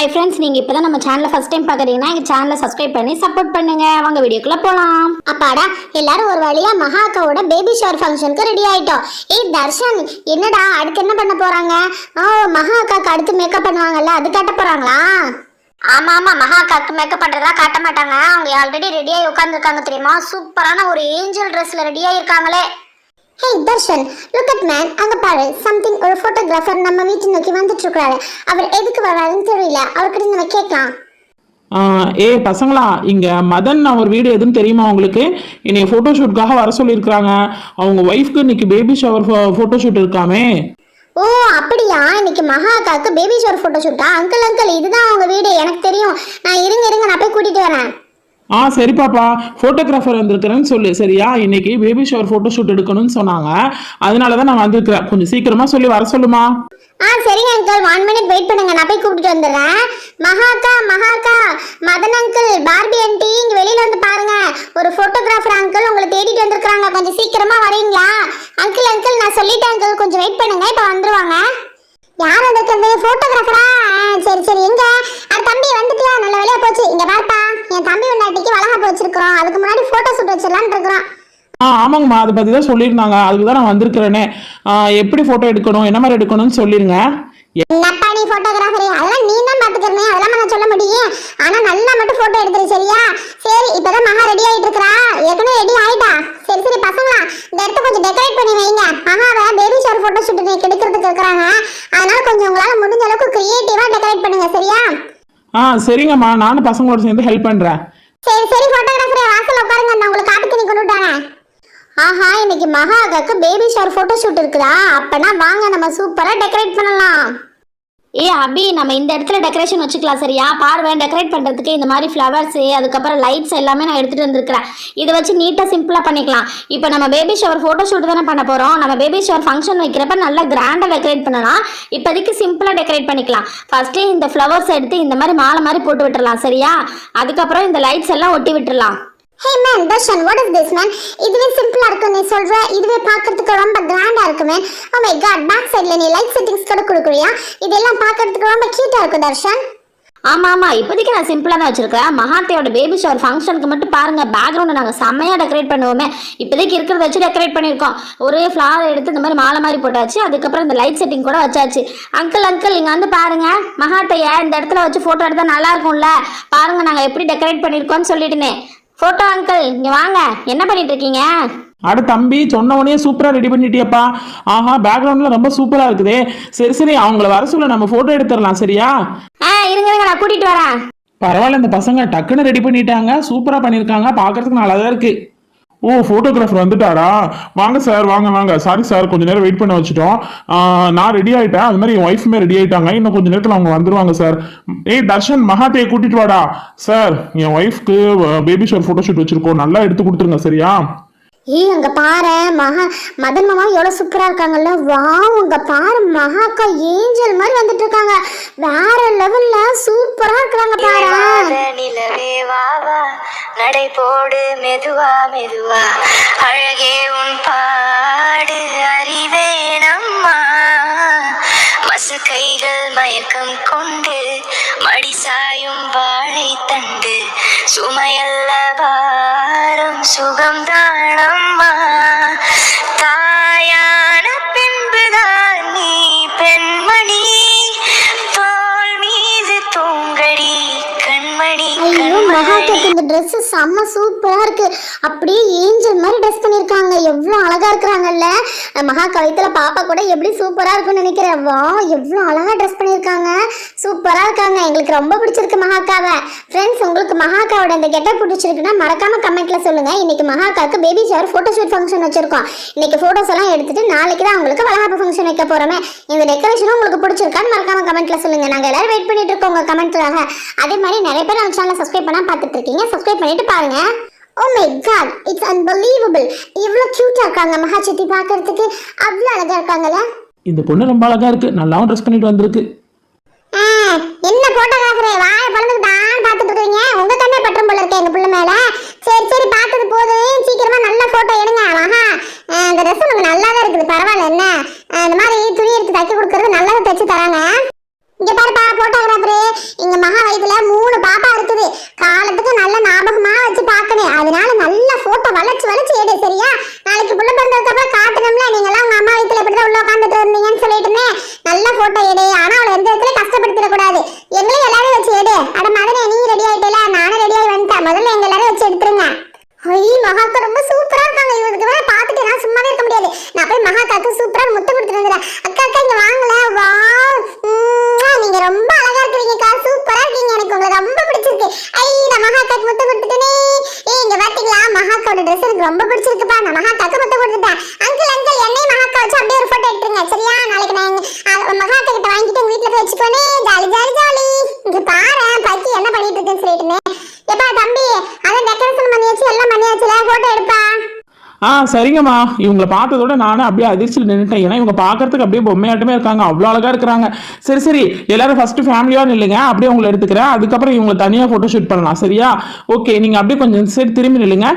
Hi friends நீங்கள் இப்போ தான் நம்ம சேனலை ஃபஸ்ட் டைம் பார்க்குறீங்கன்னா எங்கள் சேனலை சப்ஸ்கிரைப் பண்ணி சப்போர்ட் பண்ணுங்க. அவங்க வீடியோக்குள்ளே போகலாம் அப்பாடா எல்லாரும் ஒரு வழியா மகாக்காவோட பேபி ஷவர் ஃபங்க்ஷனுக்கு ரெடி ஆயிட்டோம். ஏய் தர்ஷன் என்னடா அடுத்து என்ன பண்ண போறாங்க? ஓ மகாக்காக்கு அடுத்து மேக்கப் பண்ணுவாங்கல்ல அது காட்ட போறாங்களா? ஆமா ஆமா மகாக்காக்கு மேக்கப் பண்றதா காட்ட மாட்டாங்க. அவங்க ஆல்ரெடி ரெடியாகி உட்காந்துருக்காங்க தெரியுமா? சூப்பரான ஒரு ஏஞ்சல் ட்ரெஸ்ல ரெடியாகி இருக்காங்களே hey Darshan look at man அங்க பாரு சம்திங் ஒரு போட்டோகிராஃபர் நம்ம வீட்டு நோக்கி வந்துட்டு இருக்காரு அவர் எதுக்கு வராருன்னு தெரியல. அவர்கிட்ட நம்ம கேட்கலாம். ஏ பசங்களா இங்க மதன் அவர் வீடு எதுன்னு தெரியுமா உங்களுக்கு? என்னை ஃபோட்டோ ஷூட்காக வர சொல்லியிருக்கிறாங்க. அவங்க ஒய்ஃப்க்கு இன்னைக்கு பேபி ஷவர் ஃபோட்டோ ஷூட் இருக்காமே. ஓ அப்படியா? இன்னைக்கு மகாக்காக்கு பேபி ஷவர் போட்டோ ஷூட்டா அங்கிள் அங்கிள் இதுதான் அவங்க வீடு எனக்கு தெரியும். நான் இருங்க இருங்க நான் போய் கூட்டிட்டு வரேன். ஆ சரி பாப்பா ஃபோட்டோகிராஃபர் வந்திருக்கிறேன்னு சொல்லு. சரியா? இன்னைக்கு பேபி ஷவர் ஃபோட்டோ ஷூட் எடுக்கணும்னு சொன்னாங்க. அதனால தான் நான் வந்திருக்கிறேன். கொஞ்சம் சீக்கிரமா சொல்லி வர சொல்லுமா? ஆ சரிங்க அங்கிள் ஒன் மினிட் வெயிட் பண்ணுங்க. நான் போய் கூப்பிட்டு வந்துடுறேன். மகாக்கா மகாக்கா. மதன் அங்கிள் பார்பி ஆண்டி இங்க வெளியில வந்து பாருங்க. ஒரு ஃபோட்டோகிராஃபர் அங்கிள் உங்களை தேடிட்டு வந்திருக்காங்க கொஞ்சம் சீக்கிரமா வரீங்களா? அங்கிள் அங்கிள் நான் சொல்லிட்டேன் அங்கிள் கொஞ்சம் வெயிட் பண்ணுங்க. இப்போ வந்துருவாங்க. யார் வந்திருக்கிறது போட்டோகிராஃபரா சரி சரி. எங்க? அது தம்பி வந்துட்டியா? நல்ல வேலையா போச்சு. இங்க பாருப்பா. என் தம்பி உண்டாட்டிக்கு வளகாப்பு வச்சிருக்கிறோம் அதுக்கு முன்னாடி போட்டோ ஷூட் வச்சிடலான்னு இருக்கிறோம் ஆ ஆமாங்கம்மா. அதை பற்றி தான் சொல்லியிருந்தாங்க. அதுக்கு தான் நான் வந்திருக்கிறேனே. எப்படி ஃபோட்டோ எடுக்கணும்? என்ன மாதிரி எடுக்கணும்னு சொல்லிருங்க. என்னப்பா நீ போட்டோகிராஃபர் அதெல்லாம் நீ தான் பாத்துக்கிறனே. அதெல்லாம் நான் சொல்ல முடியும். ஆனா நல்லா மட்டும் போட்டோ எடுத்துரு சரியா? சரி இப்பதான் மகா ரெடி ஆயிட்டு இருக்கறா ஏற்கனவே ரெடி ஆயிட்டா. சரி சரி பசங்களா இந்த இடத்த கொஞ்சம் டெக்கரேட் பண்ணி வைங்க. மகாவை பேபி ஷவர் போட்டோ ஷூட் எடுக்கிறதுக்கு இருக்கிறாங்க. உங்களால முடிஞ்ச அளவுக்கு கிரியேட்டிவா டெக்கரேட் பண்ணுங்க சரியா? ஆ சரிங்கம்மா. நானும் பசங்களோட சேர்ந்து ஹெல்ப் பண்ணுறேன் சரி சரி போட்டோகிராஃபரே வாசல்ல உட்காருங்க நான் உங்களுக்கு காப்பி தண்ணி கொண்டு விட்டாங்க ஆஹா இன்னைக்கு மகாவுக்கு பேபி ஷவர் போட்டோ ஷூட் இருக்குதா? அப்பனா வாங்க நம்ம சூப்பரா டெக்கரேட் பண்ணலாம். ஏ அபி நம்ம இந்த இடத்துல டெக்கரேஷன் வச்சுக்கலாம் சரியா? பாருவேன் டெக்கரேட் பண்ணுறதுக்கு இந்த மாதிரி ஃப்ளவர்ஸு அதுக்கப்புறம் லைட்ஸ் எல்லாமே நான் எடுத்துகிட்டு வந்திருக்கிறேன். இதை வச்சு நீட்டாக சிம்பிளாக பண்ணிக்கலாம். இப்போ நம்ம பேபி ஷவர் ஃபோட்டோ ஷூட் தானே பண்ண போகிறோம் நம்ம பேபி ஷவர் ஃபங்க்ஷன் வைக்கிறப்ப நல்லா கிராண்டாக டெக்கரேட் பண்ணலாம். இப்போதைக்கு சிம்பிளாக டெக்கரேட் பண்ணிக்கலாம். ஃபஸ்ட்டு இந்த ஃப்ளவர்ஸ் எடுத்து இந்த மாதிரி மாலை மாதிரி போட்டு விட்டுறலாம் சரியா? அதுக்கப்புறம் இந்த லைட்ஸ் எல்லாம் ஒட்டி விட்டுறலாம். Hey man Darshan what is this man இதுவே சிம்பிளா இருக்கும் நீ சொல்ற. இதுவே பார்க்கிறதுக்கு ரொம்ப கிராண்டா இருக்கு man oh my god back சைடுல நீ லைட் செட்டிங்ஸ் கூட கொடுக்குறியா? இதெல்லாம் பார்க்கிறதுக்கு ரொம்ப கியூட்டா இருக்கும் தர்ஷன் ஆமாம் ஆமாம் இப்போதைக்கு நான் சிம்பிளாக தான் வச்சுருக்கேன் மகாத்தையோட பேபி ஷவர் ஃபங்க்ஷனுக்கு மட்டும் பாருங்கள் பேக்ரவுண்டை நாங்கள் செம்மையாக டெக்கரேட் பண்ணுவோமே. இப்போதைக்கு இருக்கிறத வச்சு டெக்கரேட் பண்ணியிருக்கோம். ஒரே ஃப்ளவர் எடுத்து இந்த மாதிரி மாலை மாதிரி போட்டாச்சு. அதுக்கப்புறம் இந்த லைட் செட்டிங் கூட வச்சாச்சு. அங்கிள் அங்கிள் இங்கே வந்து பாருங்கள் மகாத்தையை இந்த இடத்துல வச்சு ஃபோட்டோ எடுத்தால் நல்லா இருக்கும்ல. பாருங்கள் நாங்கள் எப்படி டெக்கரேட் பண்ணியிருக்கோம்னு சொல்லிட்டுனே. ஃபோட்டோ அங்கிள் இங்கே வாங்க. என்ன பண்ணிட்டு இருக்கீங்க அட தம்பி சொன்ன உடனே சூப்பராக ரெடி பண்ணிட்டியப்பா. ஆஹா பேக்ரவுண்டில் ரொம்ப சூப்பராக இருக்குதே. சரி சரி அவங்கள வர சொல்ல நம்ம ஃபோட்டோ எடுத்துடலாம் சரியா? ஆ இருங்க இருங்க நான் கூட்டிகிட்டு வரேன். பரவாயில்ல இந்த பசங்க டக்குன்னு ரெடி பண்ணிட்டாங்க. சூப்பராக பண்ணியிருக்காங்க. பார்க்கறதுக்கு நல்லா தான் இருக்கு. ஓ ஃபோட்டோகிராஃபர் வந்துட்டாரா? வாங்க சார் வாங்க வாங்க. சாரி சார் கொஞ்ச நேரம் வெயிட் பண்ண வச்சுட்டோம். நான் ரெடி ஆயிட்டேன். அது மாதிரி என் ஒய்ஃபுமே ரெடி ஆயிட்டாங்க. இன்னும் கொஞ்ச நேரத்தில் அவங்க வந்துருவாங்க சார் ஏய் தர்ஷன் மகாதேயை கூட்டிட்டு வாடா. சார் என் ஒய்ஃப்க்கு பேபி ஷோர் ஃபோட்டோ ஷூட் வச்சிருக்கோம். நல்லா எடுத்து கொடுத்துருங்க சரியா? ஏய் அங்க பாரு மகா மதன் மாமா எவ்வளவு சூப்பரா இருக்காங்கல்ல? வாவ் அங்க பாரு மகாக்கா ஏஞ்சல் மாதிரி வந்துட்டு இருக்காங்க வேற லெவல்ல சூப்பரா இருக்காங்க பாரு. நிலவே வா வா. நடை போடு மெதுவா மெதுவா. அழகே உன் பாடு அறிவே நம்மா. மசு கைகள் மயக்கம் கொண்டு மடி சாயும் வாழை தண்டு. சுமையல்ல பாரம் சுகம்தானம்மா செம்ம சூப்பராக இருக்குது அப்படியே ஏஞ்சல் மாதிரி ட்ரெஸ் பண்ணியிருக்காங்க. எவ்வளவு அழகா இருக்கிறாங்கல்ல. மகா கவித்துல பாப்பா கூட எப்படி சூப்பரா இருக்கும்னு நினைக்கிறேன். வா எவ்வளோ அழகா ட்ரெஸ் பண்ணிருக்காங்க சூப்பரா இருக்காங்க. எங்களுக்கு ரொம்ப பிடிச்சிருக்கு மகாக்காவை. ஃப்ரெண்ட்ஸ் உங்களுக்கு மகாக்காவோட இந்த கெட்டப் பிடிச்சிருக்குன்னா மறக்காம கமெண்ட்ல சொல்லுங்க. இன்னைக்கு மகாக்காவுக்கு baby shower photo shoot function வச்சிருக்கோம். இன்னைக்கு போட்டோஸ் எல்லாம் எடுத்துட்டு நாளைக்கு தான் உங்களுக்கு வளகாப்பு ஃபங்க்ஷன் வைக்க போறோமே. இந்த டெக்கரேஷனும் உங்களுக்கு பிடிச்சிருக்கான்னு மறக்காம கமெண்ட்ல சொல்லுங்க. நாங்க எல்லாரும் வெயிட் பண்ணிட்டு இருக்கோம் உங்கள் கமெண்ட்டுக்காக அதே மாதிரி நிறைய பேர் நம்ம சேனலை சப்ஸ்கிரைப் பண்ணால் பார்த்துட்டு இருக்கீங்க. சப்ஸ்கிரைப் பண்ணிட்டு பாருங்க. Oh my god it's unbelievable இவ்வளோ க்யூட்டாக இருக்காங்க மகாச்சத்தி பார்க்கறதுக்கு அவ்வளோ அழகா இருக்காங்கல்ல. இந்த பொண்ணு ரொம்ப அழகா இருக்கு. நல்லாவும் ட்ரெஸ் பண்ணிட்டு வந்திருக்கு. என்ன போட்டோகிராஃபரே வாய பழந்துக்கு தான் பார்த்துட்டு இருக்கீங்க. உங்க கண்ணே பற்றும் போல இருக்கே எங்க புள்ள மேல. சரி சரி பார்த்தது போதும் சீக்கிரமா நல்ல போட்டோ எடுங்க. மகா ஆ, இந்த ட்ரெஸ் உனக்கு நல்லா தான் இருக்குது. பரவாயில்ல என்ன? இந்த மாதிரி துணி எடுத்து தைக்க கொடுக்கறது நல்லா தைச்சு தராங்க. முதல்ல எங்க எல்லாரும் வச்சு எடுத்துருங்க. ஐய் மகாக்கா ரொம்ப சூப்பரா இருக்காங்க. இவங்களுக்கு பாத்துட்டு நான் சும்மாவே இருக்க முடியாது. நான் போய் மகாக்காக்கு சூப்பரா முட்டை கொடுத்துட்டு வந்துடுறேன். ஆ சரிங்கம்மா. இவங்களை பார்த்ததோட நானும் அப்படியே அதிர்ச்சியில் நின்றுட்டேன் ஏன்னா இவங்க பார்க்கறதுக்கு அப்படியே பொம்மையாட்டமே இருக்காங்க. அவ்வளோ அழகாக இருக்கிறாங்க. சரி சரி. எல்லாரும் ஃபஸ்ட்டு ஃபேமிலியாக நில்லுங்க. அப்படியே உங்களை எடுத்துக்கிறேன். அதுக்கப்புறம் இவங்களை தனியாக ஃபோட்டோ ஷூட் பண்ணலாம். சரியா? ஓகே நீங்கள் அப்படியே கொஞ்சம் இந்த சைடு திரும்பி நில்லுங்க.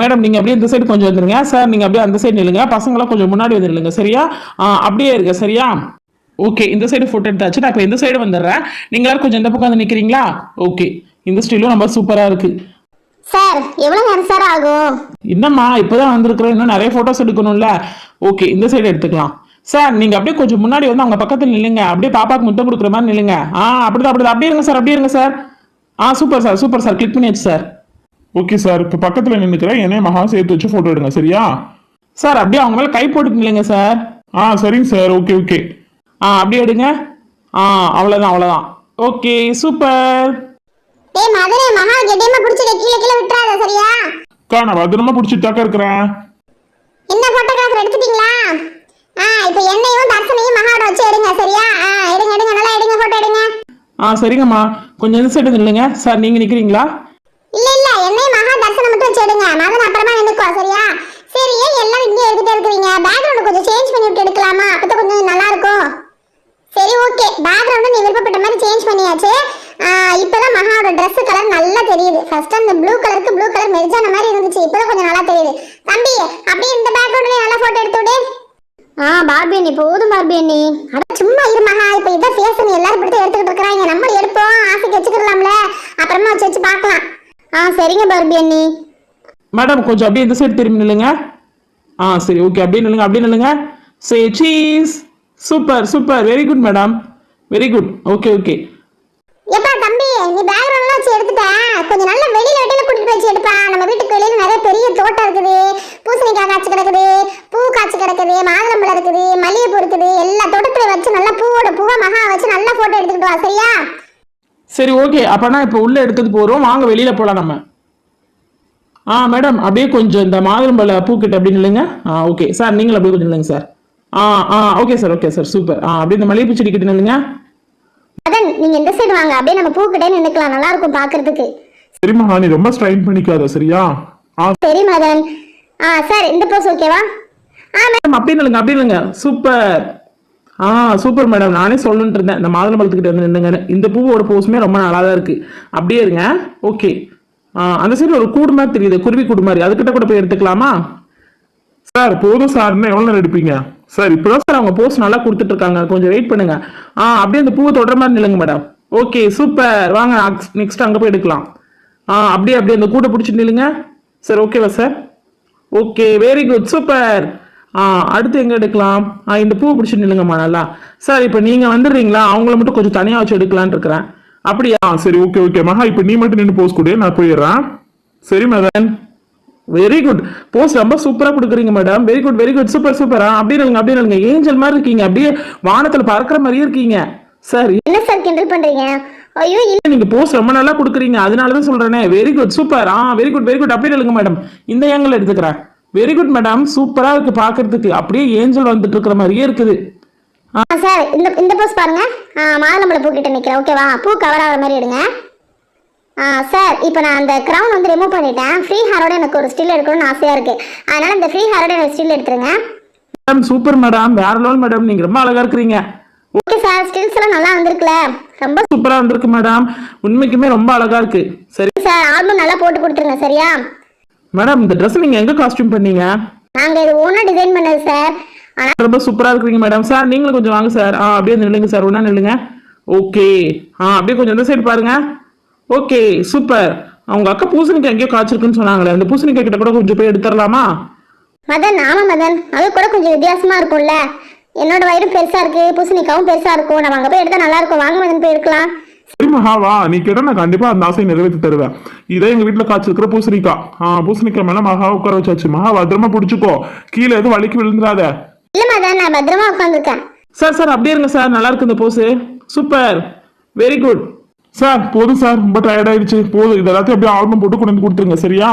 மேடம் நீங்கள் அப்படியே இந்த சைடு கொஞ்சம் வந்துருங்க. சார் நீங்கள் அப்படியே அந்த சைடு நில்லுங்க. பசங்களாம் கொஞ்சம் முன்னாடி வந்து நில்லுங்க. சரியா? ஆ, அப்படியே இருங்க. சரியா? ஓகே இந்த சைடு ஃபோட்டோ எடுத்தாச்சு. நான் இப்போ இந்த சைடு வந்துடுறேன். நீங்கள் எல்லாரும் கொஞ்சம் இந்த பக்கம் வந்து நிற்கிறீங்களா ஓகே இந்த ஸ்டீலும் ரொம்ப சூப்பராக இருக்குது சார் எவ்வளவு நேரம் சார் ஆகும்? என்னம்மா இப்பதான் வந்திருக்கிறோம் இன்னும் நிறைய ஃபோட்டோஸ் எடுக்கணும்ல. ஓகே இந்த சைடு எடுத்துக்கலாம். சார் நீங்க அப்படியே கொஞ்சம் முன்னாடி வந்து அவங்க பக்கத்துல நில்லுங்க. அப்படியே பாப்பாக்கு முத்தம் கொடுக்குற மாதிரி நில்லுங்க. ஆ அப்படிதான் அப்படிதான். அப்படியே இருங்க சார் அப்படியே இருங்க சார். ஆ super sir super sir. Click பண்ணியாச்சு சார். ஓகே சார் இப்போ பக்கத்தில் நின்றுக்கிறேன் என்னைய மகா சேர்த்து வச்சு ஃபோட்டோ எடுங்க சரியா? சார் அப்படியே அவங்க மேலே கை போட்டு நில்லுங்க சார். ஆ சரிங்க சார். ஓகே ஓகே ஆ அப்படியே எடுங்க. ஆ அவ்வளோதான் அவ்வளோதான் ஓகே சூப்பர் டேய் மதுரை மகா கெட்டியமா பிடிச்சிட்டு கீழே கீழே விட்டுறாத சரியா? அக்கா நான் பத்திரமா பிடிச்சிட்டு தாக்கா இருக்கிறேன். இந்த போட்டோகிராஃபர் எடுத்துட்டீங்களா? ஆ இப்போ என்னையும் தர்சனையும் மகாவோட வச்சு எடுங்க சரியா? ஆ எடுங்க எடுங்க நல்லா எடுங்க போட்டோ எடுங்க. ஆ சரிங்கம்மா. கொஞ்சம் இந்த சைடு நில்லுங்க சார் நீங்க நிக்கிறீங்களா? இல்ல இல்ல என்னையும் மகா தர்சனம் மட்டும் வச்சு எடுங்க. மகன் அப்புறமா நின்னுக்கோ சரியா? சரி ஏன் எல்லாம் இங்கே எடுத்துட்டு இருக்கிறீங்க? பேக்ரவுண்ட் கொஞ்சம் சேஞ்ச் பண்ணி விட்டு எடுக்கலாமா? அப்பதான் கொஞ்சம் நல்லா இருக்கும். சரி ஓகே பேக்ரவுண்டு நீ விருப்பப்பட்ட மாதிரி சேஞ்ச் பண்ணியாச்சு. இப்பதான் மகாவோட ட்ரெஸ் கலர் நல்லா தெரியுது. ஃபர்ஸ்ட் அந்த ப்ளூ கலருக்கு ப்ளூ கலர் மெரிஜான மாதிரி இருந்துச்சு. இப்பதான் கொஞ்சம் நல்லா தெரியுது. தம்பி அப்படியே இந்த பேக்ரவுண்ட்ல நல்லா போட்டோ எடுத்து விடு. ஆ பார்பி அண்ணி போதும் பார்பி அண்ணி. அட சும்மா இரு மகா. இப்போ இதான் ஃபேஷன் எல்லாரும் இப்படி எடுத்துக்கிட்டு இருக்கிறாங்க. நம்ம எடுப்போம். ஆசைக்கு வச்சுக்கலாம்ல. அப்புறமா வச்சு வச்சு பார்க்கலாம். ஆ சரிங்க பார்பி அண்ணி. மேடம் கொஞ்சம் அப்படியே இந்த சைடு திரும்பி நில்லுங்க. ஆ சரி ஓகே அப்படியே நில்லுங்க அப்படியே நில்லுங்க. Say cheese super super very good madam very good okay okay எப்பா தம்பி நீ பேக்ரவுண்ட்லாம் வச்சு எடுத்துட்ட? கொஞ்சம் நல்ல வெளியில வெளியில கூட்டிட்டு வச்சு எடுப்பா. நம்ம வீட்டுக்கு வெளியில நிறைய பெரிய தோட்டம் இருக்குது. பூசணிக்காய் காய்ச்சி கிடக்குது பூ காய்ச்சி கிடக்குது மாதுளம்பழம் இருக்குது மல்லிகைப்பூ இருக்குது. எல்லா தோட்டத்துல வச்சு நல்லா பூவோட பூவா மகா வச்சு நல்லா போட்டோ எடுத்துக்கிட்டு வா சரியா? சரி ஓகே அப்பனா இப்போ உள்ள எடுத்துட்டு போறோம். வாங்க வெளியில போலாம் நம்ம. ஆ மேடம் அப்படியே கொஞ்சம் இந்த மாதுளம்பழ பூக்கிட்ட அப்படின்னு இல்லைங்க ஆ ஓகே சார் நீங்களும் அப்படியே கொஞ்சம் இல்லைங்க சார் ஆ ஆ okay sir okay sir super ஆ அப்படியே இந்த மல்லிகைப்பூ செடி கிட்ட நில்லுங்க. மதன் நீங்க இந்த சைடு வாங்க? அப்படியே நம்ம பூக்கிட்டே நின்னுக்கலாம். நல்லா இருக்கும் பாக்குறதுக்கு சரி மகா நீ ரொம்ப ஸ்ட்ரைன் பண்ணிக்காத சரியா? ஆ. சரி மதன் ஆ சார் இந்த போஸ் ஓகேவா ஆ மேடம் அப்படியே நில்லுங்க அப்படியே நில்லுங்க. சூப்பர் ஆ சூப்பர் மேடம் நானே சொல்லணுன்ட்டு இருந்தேன். இந்த மாதுளம்பழத்துக்கிட்ட வந்து நின்னுங்கன்னு. இந்த பூவோட போஸுமே ரொம்ப நல்லா தான் இருக்கு. அப்படியே இருங்க. ஓகே ஆ அந்த சைடு ஒரு கூடு மாதிரி தெரியுது. குருவி கூடு மாதிரி. அதுக்கிட்ட கூட போய் எடுத்துக்கலாமா? சார் போதும் சார். இன்னும் எவ்வளோ நேரம் எடுப்பீங்க? சார் இப்போதான் சார் அவங்க போஸ்ட் நல்லா கொடுத்துட்டு இருக்காங்க. கொஞ்சம் வெயிட் பண்ணுங்க. ஆ அப்படியே அந்த பூவை தொடர மாதிரி நில்லுங்க மேடம் ஓகே சூப்பர் வாங்க நெக்ஸ்ட் அங்கே போய் எடுக்கலாம். ஆ அப்படியே அப்படியே அந்த கூட்டை பிடிச்சிட்டு நில்லுங்க. சார் ஓகேவா sir okay very good super ஆ அடுத்து எங்கே எடுக்கலாம்? ஆ இந்த பூவை பிடிச்சிட்டு நில்லுங்கம்மா நல்லா. சார் இப்போ நீங்கள் வந்துடுறீங்களா? அவங்கள மட்டும் கொஞ்சம் தனியாக வச்சு எடுக்கலான்னு இருக்கிறேன். அப்படியா? சரி ஓகே ஓகே மகா இப்போ நீ மட்டும் நின்று போஸ் கொடு. நான் போயிடுறேன். சரி மேடம் வெரி குட் போஸ்ட் ரொம்ப சூப்பரா கொடுக்குறீங்க madam very good very good super super அப்படியே இல்லைங்க அப்படியே இல்லைங்க ஏஞ்சல் மாதிரி இருக்கீங்க. அப்படியே வானத்துல பறக்கிற மாதிரியே இருக்கீங்க. சார். என்ன சார் கிண்டல் பண்றீங்க? ஐயோ இல்ல நீங்க போஸ்ட் ரொம்ப நல்லா கொடுக்குறீங்க. அதனால தான் சொல்றேனே. வெரி குட் சூப்பர் ஆ வெரி குட் வெரி குட் அப்படியே இல்லைங்க மேடம் இந்த ஏங்கல் எடுத்துக்கிறேன். வெரி குட் மேடம் சூப்பரா இருக்கு பார்க்கிறதுக்கு அப்படியே ஏஞ்சல் வந்துட்டு இருக்கிற மாதிரியே இருக்குது. ஆ சார் இந்த இந்த போஸ் பாருங்க. ஆ மாதுளம்பழ பூ கிட்ட நிக்கிறேன். ஓகேவா பூ கவர் ஆகிற மாதிரி எடுங்க. ஆ சார் இப்போ நான் அந்த க்ரௌன் வந்து ரிமூவ் பண்ணிட்டேன். ஃப்ரீ ஹேரோட எனக்கு ஒரு ஸ்டில் எடுக்கணும்னு ஆசையா இருக்கு. அதனால இந்த ஃப்ரீ ஹேரோட எனக்கு ஸ்டில் எடுத்துருங்க. மேடம் சூப்பர் மேடம் வேற லெவல் மேடம் நீங்க ரொம்ப அழகா இருக்கிறீங்க. ஓகே சார் ஸ்டில்ஸ் எல்லாம் நல்லா வந்திருக்குல. ரொம்ப சூப்பரா வந்திருக்கு மேடம் உண்மைக்குமே ரொம்ப அழகா இருக்கு. சரி. சார் ஆல்பம் நல்லா போட்டு கொடுத்துருங்க சரியா? மேடம் இந்த ட்ரெஸ் நீங்க எங்க காஸ்டியூம் பண்ணீங்க? நாங்கள் இது ஓனாக டிசைன் பண்ணது சார் ஆனால் ரொம்ப சூப்பரா இருக்கிறீங்க மேடம் சார் நீங்களும் கொஞ்சம் வாங்க சார் ஆ அப்படியே நில்லுங்க சார் ஒன்றா நில்லுங்க. ஓகே ஆ அப்படியே கொஞ்சம் இந்த சைடு பாருங்க. ஓகே சூப்பர் அவங்க அக்கா பூசணிக்காய் எங்கேயோ காய்ச்சிருக்குன்னு சொன்னாங்களே அந்த பூசணிக்காய் கிட்ட கூட கொஞ்சம் போய் எடுத்துடலாமா மதன் ஆமா மதன். அது கூட கொஞ்சம் வித்தியாசமா இருக்கும்ல. என்னோட வயிறும் பெருசா இருக்கு பூசணிக்காவும் பெருசா இருக்கும். நம்ம அங்கே போய் எடுத்தா நல்லா இருக்கும். வாங்க மதன் போய் எடுக்கலாம். சரி மகா வா. நீ கேட்டா நான் கண்டிப்பா அந்த ஆசையை நிறைவேற்றி தருவேன். இதே எங்க வீட்டுல காய்ச்சிருக்கிற பூசணிக்காய். ஆ பூசணிக்காய் மேல மகா உட்கார வச்சாச்சு. மகா பத்திரமா பிடிச்சிக்கோ. கீழே எதுவும் வலிக்கு விழுந்துடாத. இல்ல மதன் நான் பத்திரமா உட்காந்துருக்கேன் சார் சார் அப்படியே இருங்க சார் நல்லா இருக்கு இந்த pose super very good sir போதும் சார் ரொம்ப டயர்டாயிடுச்சு போதும். இது எல்லாத்தையும் அப்படியே ஆல்பம் போட்டு கொண்டு வந்து கொடுத்துருங்க சரியா?